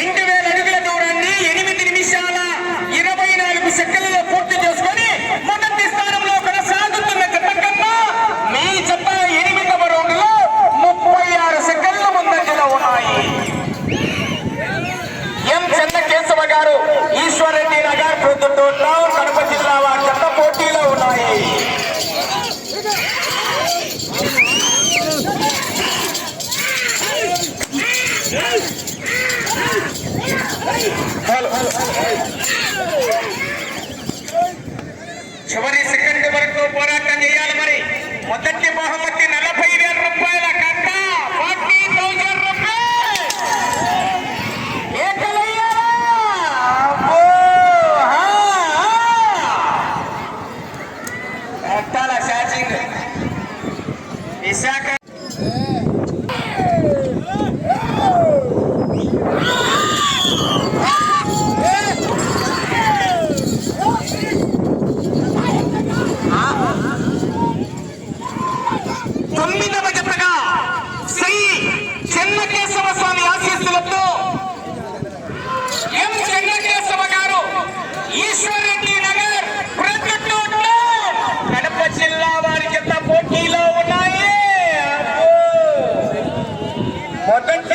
இந்த చివరి సెకండ్ వరకు పోరాటం చేయాలి మరి. మొదటి బహుమతి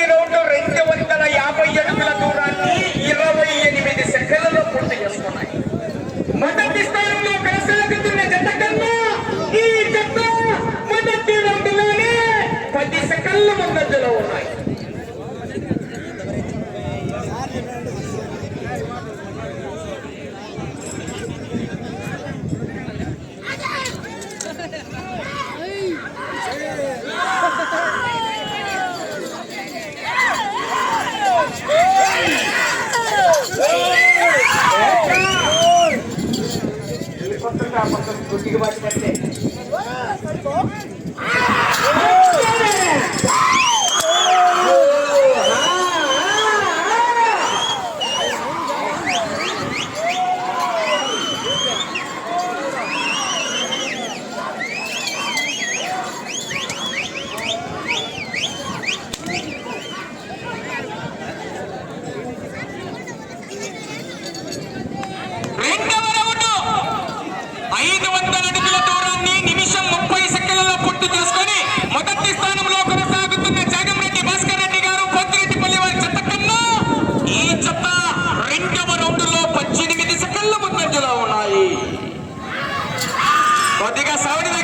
ప్రతి రోడ్డు రెండు వందల యాభై ఏడు దిగుబాటు పడితే ಈಗ ಸಾವಿರದ